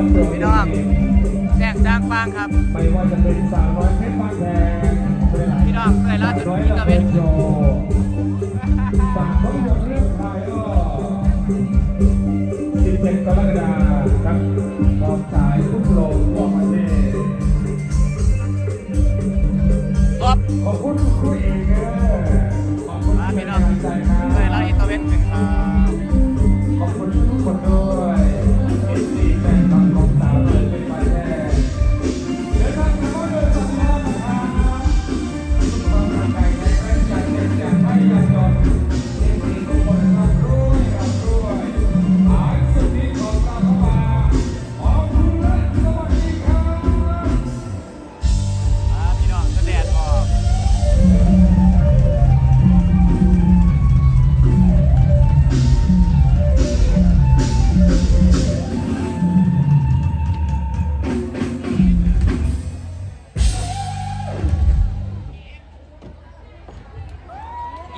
วันเกิดพี่น้องแจ้งจ้างฟังครับไม่ว่าจะเป็นสาวน้อยเพชรบ้านแพงพี่น้องเคยล่าสุดที่ตะเวนโจจากภาพยนตร์เรื่องไทยก็17กรกฎาคม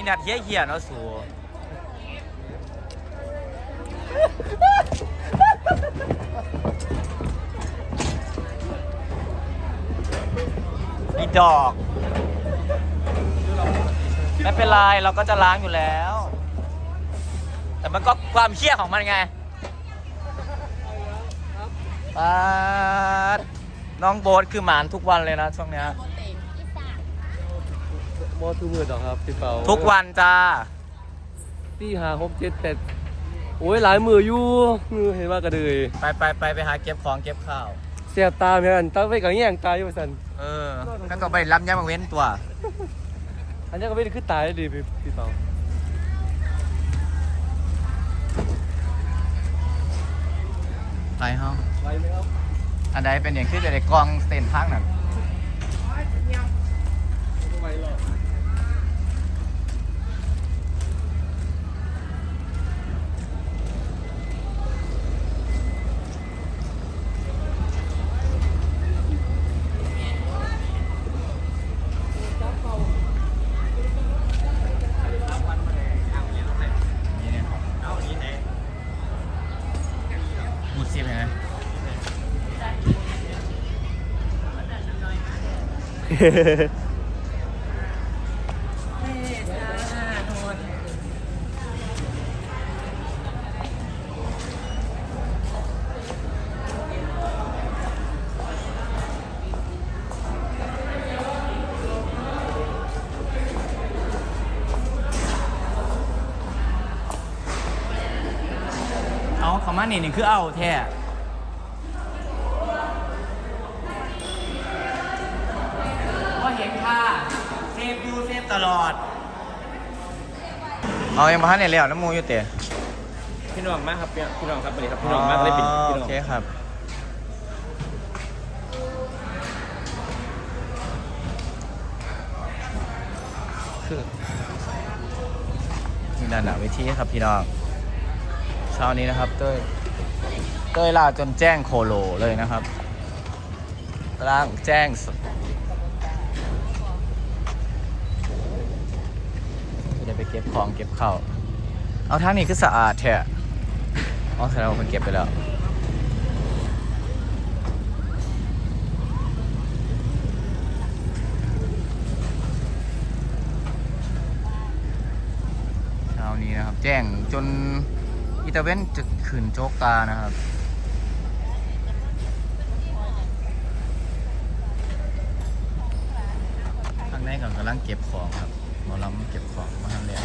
อีนัดเฮี้ยเหี้ยเนาะสูอีดอก ไม่เป็นไร เราก็จะล้างอยู่แล้ว แต่มันก็ความเชี่ยของมันไงปาดน้องโบ๊ทคือหมานทุกวันเลยนะช่วงเนี้ย มอทุกมือต่อครับพี่เปาทุกวันจ้าที่หาหกเจ็ดแปดโอ้ยหลายมืออยู่มือเห็นว่ากระเดยไปไปไปไปหาเก็บของเก็บข้าว เสียบตาเหมือนกันตั้งไว้กับแง่งตาอยู่สันเออก็ต้องไปรับย้ำมาเว้นตัว อันนี้ก็ไม่ได้ขึ้นตายเลยดิพี่พี่เปาไปเฮาไหวไหมครับอันใดเป็นอย่างที่จะได้กองเต้นทางนั่น เอาคำว่านี่นี่คือเอาแท้ ว่าเห็นค่ะเซฟยูเซฟตลอด เอายังพันเนี่ยแล้วน้ำมูอยู่เตะพี่น้องมากครับพี่น้องครับสวัสดีครับพี่น้องมากเลยเป็นพี่น้โอองเคครับ คือนี่ด้านหน้าเวทีครับพี่น้องเช้านี้นะครับ เต้ย เต้ยลาจนแจ้งโคโลเลยนะครับร่างแจ้ง จะได้ไปเก็บของเก็บข้าวเอาทางนี้คือสะอาดแท้อ๋อแสดงว่ามันเก็บไปแล้วเช้านี้นะครับ แจ้งจนอิตาเวนจะขืนโจกตานะครับข้างในก่อนกำลังเก็บของครับ หมอลำเก็บของมาทำแล้ว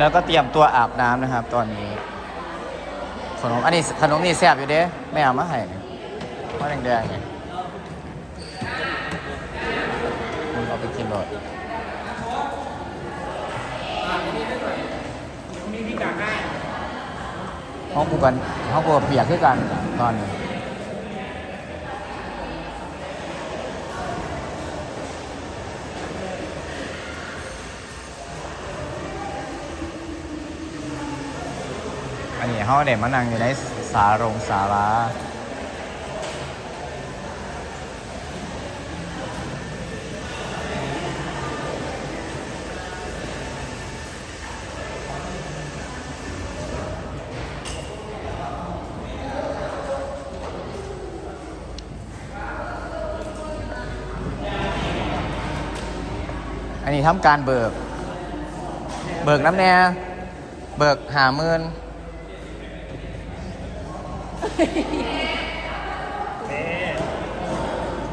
แล้วก็เตรียมตัวอาบน้ำนะครับ ตอนนี้ ขนม อันนี้ขนมนี่แซ่บอยู่เด้แม่เอามาให้ว่าแดงๆไงมึงเอาไปกินเลยห้องกูกันห้องกูเปียกขึ้นกันตอนนี้ นนี้เขาเด็มานั่งอยู่ในสารงสาราอันนี้ทำการเบิก เบิกน้ำแน่ เบิกหาหมื่น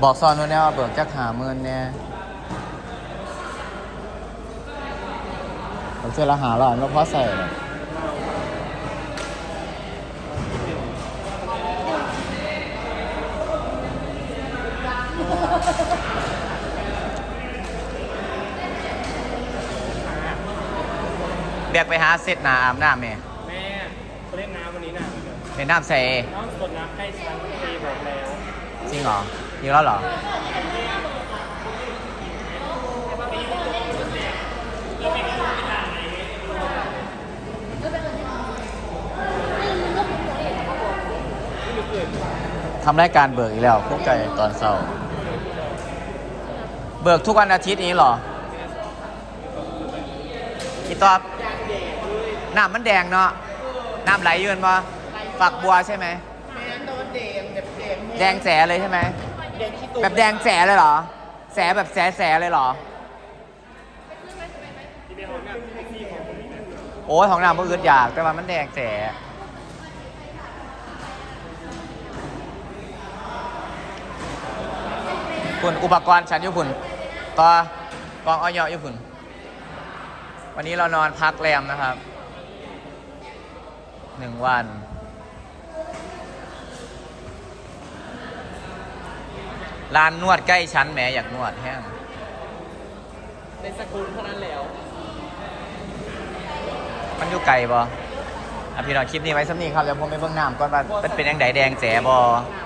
บอกซอนนู้นเนี่ว่าเบิกจักหาหมื่นเนี่ยผมเชื่อละหาหลานแล้วพ่อใส่เลยเบียกไปหาเสร็จนาอาบน้ำแม่แม่เขาเล่นน้ำวันนี้ น่ะเป็นน้ำใส่น้องสดน้ำใกล้ชั้นเทบอกแล้ว จริงเหรอจริงแล้วเหรอ ทำรายการเบิกอีกแล้วพวกใจตอนเศร้าเบิกทุกวันอาทิตย์นี้เหรออีตอบน้ำมันแดงเนาะน้ำไหลเยืนมา ฝักบัวใช่ไหมแดงแสเลยใช่ไหมแบบแดงแสเลยเหรอ แสแบบแสแสเลยเหรอ โอ้ยของน้ำมันอึดอยากแต่ว่ามันแดงแสคุณอุปกรณ์ฉันอยุคุณต่อกองอ้อยอยุคุณวันนี้เรานอนพักแรมนะครับหนึ่งวัน ร้านนวดใกล้ชั้นแหมอยากนวดแห้งในสกุลเท่านั้นแล้ว มันอยู่ไกลบ่อะพี่น้องคลิปนี้ไว้สักนี้ครับเดี๋ยวผมไปเบิ่งน้ำก่อนว่ามันเป็นยังไงแดงแจ๋บ่น้ำ